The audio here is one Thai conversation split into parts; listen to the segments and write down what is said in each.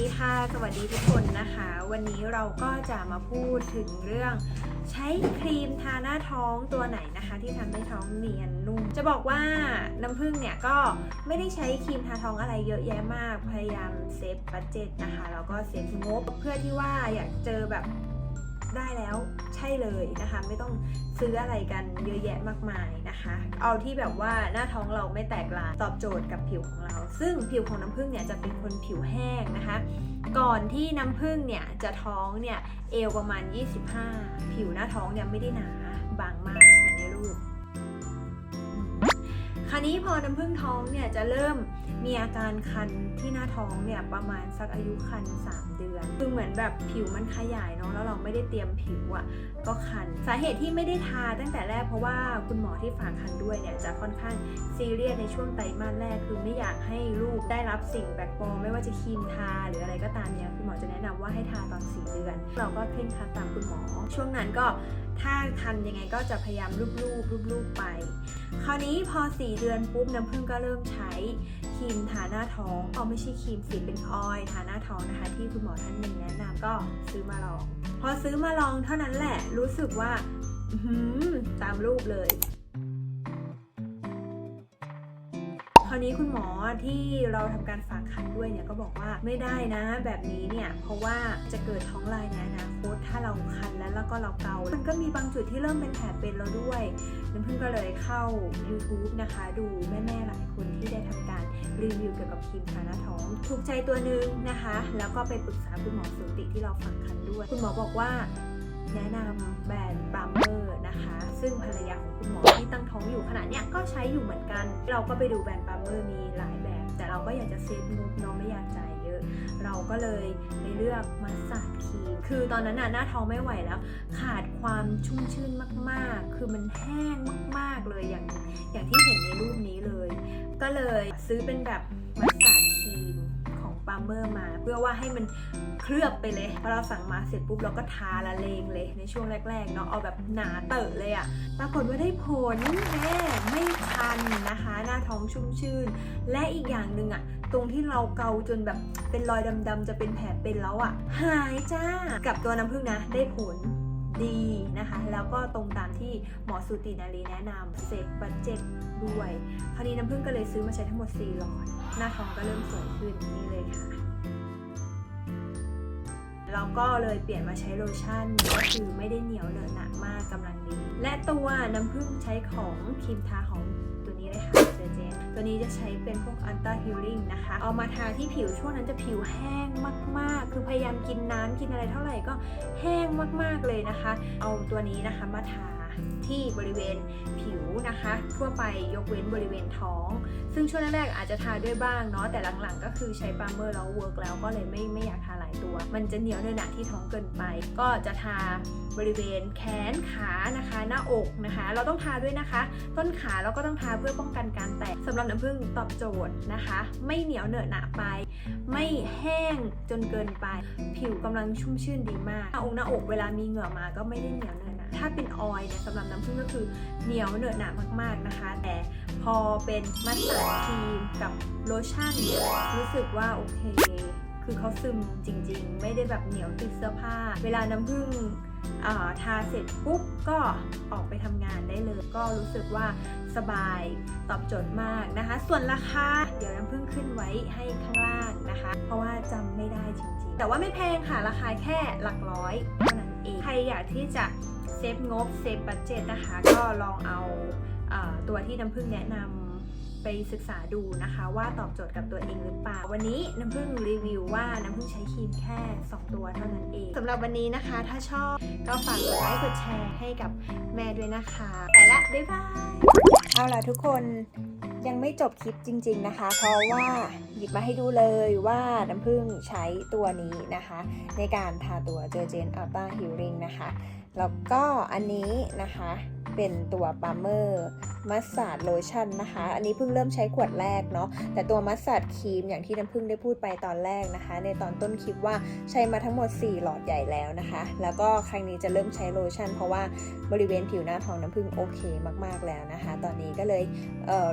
ดีค่ะสวัสดีทุกคนนะคะ วันนี้เราก็จะมาพูดถึงเรื่อง ใช้ครีมทาหน้าท้องตัวไหนนะคะ ที่ทำให้ท้องเนียนนุ่มจะบอกว่าน้ำผึ้งเนี่ยก็ไม่ได้ใช้ครีมทาท้องอะไรเยอะแยะมากพยายามเซฟบัตเจ็ตนะคะแล้วก็เซฟงบเพื่อที่ว่าอยากเจอแบบ ได้แล้วใช่เลยนะคะ ไม่ต้องซื้ออะไรกันเยอะแยะมากมายนะคะ เอาที่แบบว่าหน้าท้องเราไม่แตกลายตอบโจทย์กับผิวของเรา ซึ่งผิวของน้ำผึ้งเนี่ยจะเป็นคนผิวแห้งนะคะ ก่อนที่น้ำผึ้งเนี่ยจะท้องเนี่ยเอวประมาณ 25 ผิวหน้าท้องเนี่ยไม่ได้หนาบางมากเหมือนในรูป คราวนี้พอน้ำผึ้งท้องเนี่ยจะเริ่มมีอาการคันที่หน้าท้องเนี่ยประมาณสักอายุคัน 3 เดือน คือเหมือนแบบผิวมันขยายเนาะแล้วเราไม่ได้เตรียมผิวอะ่ะก็คัน สาเหตุที่ไม่ได้ทาตั้งแต่แรกเพราะว่าคุณหมอที่ฝากคันด้วยเนี่ยจะค่อนข้างซีเรียสในช่วงไตรมาสแรก คือไม่อยากให้ลูกได้รับสิ่งแปลกปลอมไม่ว่าจะครีมทาหรืออะไรก็ตามเนี่ยคุณหมอจะแนะนำว่าให้ทาตอน 4 เดือน เราก็เคร่งครัดตามคุณหมอ ช่วงนั้นก็ ถ้าทันยังไงก็จะพยายามลูบๆลูบๆไป คราวนี้พอ 4 เดือนปุ๊บน้ำผึ้งก็เริ่มใช้ครีมทาหน้าท้องเอาไม่ใช่ครีมสิเป็นออยทาหน้าท้องนะคะ ที่คุณหมอท่านหนึ่งแนะนำก็ซื้อมาลอง พอซื้อมาลองเท่านั้นแหละรู้สึกว่าตามรูปเลย คราวนี้คุณหมอที่เราทำการฝากคันด้วยเนี่ยก็บอกว่าไม่ได้นะ แบบนี้เนี่ยเพราะว่าจะเกิดท้องลายในอนาคตถ้าเราคันแล้วแล้วก็เราเกา มันก็มีบางจุดที่เริ่มเป็นแผลเป็นแล้วด้วยน้ำพึ่งก็เลยเข้า YouTube นะคะ ดูแม่ๆหลายคนที่ได้ทำการรีวิวเกี่ยวกับครีมทาหน้าท้องถูกใจตัวหนึ่งนะคะ แล้วก็ไปปรึกษาคุณหมอสูติที่เราฝากคันด้วย คุณหมอบอกว่า แนะนำแบรนด์บรัมเมอร์นะคะ ซึ่งภรรยาของคุณหมอที่ตั้งท้องอยู่ขณะเนี้ยก็ใช้อยู่เหมือนกัน เราก็ไปดูแบรนด์บรัมเมอร์มีหลายแบบ แต่เราก็อยากจะเซฟงบเนาะไม่อยากจ่ายเยอะ เราก็เลยไปเลือกมาสาดครีมคือตอนนั้นน่ะหน้าท้องไม่ไหวแล้ว ขาดความชุ่มชื่นมากๆ คือมันแห้งมากๆเลยอย่างอย่างที่เห็นในรูปนี้เลย ก็เลยซื้อเป็นแบบมาสาดครีมของปา เมอร์มา เพื่อว่าให้มันเคลือบไปเลยพอเราสั่งมาเสร็จปุ๊บเราก็ทาละเลงเลยในช่วงแรกๆเนาะเอาแบบหนาเตอะเลยอะปรากฏว่าได้ผลแม่ไม่คันนะคะ หน้าท้องชุ่มชื่น และอีกอย่างหนึ่งอะตรงที่เราเกาจนแบบเป็นรอยดำๆจะเป็นแผลเป็นแล้วอะหายจ้ากับตัวน้ำผึ้งนะ ได้ผลดีนะคะ แล้วก็ตรงตามที่หมอสูตินารีแนะนำเซฟบัตเจ็ตด้วย คราวนี้น้ำผึ้งก็เลยซื้อมาใช้ทั้งหมด4หลอด หน้าท้องก็เริ่มสวยขึ้น แล้วก็เลยเปลี่ยนมาใช้โลชั่นก็คือไม่ได้เหนียวเหนอะหนักมากกำลังดี และตัวน้ำผึ้งใช้ของครีมทาของตัวนี้เลยค่ะเจเจตัวนี้จะใช้เป็นพวกอันต้าฮิลลิ่งนะคะ เอามาทาที่ผิวช่วงนั้นจะผิวแห้งมาก ๆ คือพยายามกินน้ำกินอะไรเท่าไหร่ก็แห้งมากๆเลยนะคะ เอาตัวนี้นะคะมาทา ที่บริเวณผิวนะคะ ทั่วไปยกเว้นบริเวณท้อง ซึ่งช่วงแรกๆอาจจะทาด้วยบ้างเนาะแต่หลังๆ ก็คือใช้ปาล์มเมอร์แล้วเวิร์กแล้วก็เลยไม่ไม่อยากทาหลายตัว มันจะเหนียวเนื้อหนาที่ท้องเกินไป ก็จะทาบริเวณแขนขานะคะ หน้าอกนะคะ เราต้องทาด้วยนะคะ ต้นขาเราก็ต้องทาเพื่อป้องกันการแตกสำหรับน้ำผึ้งตอบโจทย์นะคะ ไม่เหนียวเหนอะหนะไป ไม่แห้งจนเกินไป ผิวกำลังชุ่มชื่นดีมากหน้าอกหน้าอกเวลามีเหงื่อมาก็ไม่ได้เหนียวเหนอะหนะถ้าเป็นออยเนี่ยสำหรับน้ำผึ้งก็คือเหนียวเหนอะหนามากๆนะคะ แต่พอเป็นมัสตาร์ดครีมกับโลชั่นเนี่ยรู้สึกว่าโอเค คือเขาซึมจริงๆ ไม่ได้แบบเหนียวติดเสื้อผ้า เวลาน้ำผึ้งาทาเสร็จปุ๊บก็ออกไปทำงานได้เลย ก็รู้สึกว่าสบายตอบโจทย์มากนะคะ ส่วนราคาเดี๋ยวน้ำผึ้งขึ้นไว้ให้ข้างล่างนะคะ เพราะว่าจำไม่ได้จริงๆ แต่ว่าไม่แพงค่ะ ราคาแค่หลักร้อยเท่านั้นเอง ใครอยากที่จะเซฟงบเซฟบัตเจ็ตนะคะ ก็ลองเอาอ่อตัวที่น้ำผึ้งแนะนำ ไปศึกษาดูนะคะว่าตอบโจทย์กับตัวเองหรือเปล่า วันนี้น้ำผึ้งรีวิวว่าน้ำผึ้งใช้ครีมแค่ 2 ตัวเท่านั้นเองสำหรับวันนี้นะคะ ถ้าชอบก็ฝากกดไลค์กดแชร์ให้กับแม่ด้วยนะคะ ไปละ บ๊ายบาย เอาล่ะทุกคนยังไม่จบคลิปจริง ๆนะคะ เพราะว่าหยิบมาให้ดูเลยว่าน้ำผึ้งใช้ตัวนี้นะคะ ในการทาตัวเจอเจนอัลต้าฮิลลิ่งนะคะ แล้วก็อันนี้นะคะ เป็นตัวปาเมอร์มัสซาดโลชั่นนะคะ อันนี้เพิ่งเริ่มใช้ขวดแรกเนาะ แต่ตัวมัสซาดครีมอย่างที่น้ำพึ่งได้พูดไปตอนแรกนะคะ ในตอนต้นคลิปว่าใช้มาทั้งหมด 4 หลอดใหญ่แล้วนะคะ แล้วก็ครั้งนี้จะเริ่มใช้โลชั่น เพราะว่าบริเวณผิวหน้าท้องน้ำพึ่งโอเคมากๆแล้วนะคะ ตอนนี้ก็เลย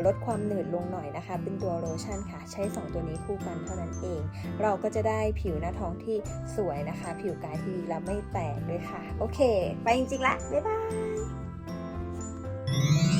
เลดความหนืดลงหน่อยนะคะ เป็นตัวโลชั่นค่ะ ใช้ 2 ตัวนี้คู่กันเท่านั้นเอง เราก็จะได้ผิวหน้าท้องที่สวยนะคะ ผิวกายที่ดีและไม่แตกด้วยค่ะ โอเค ไปจริงๆละบ๊ายบาย Thank you.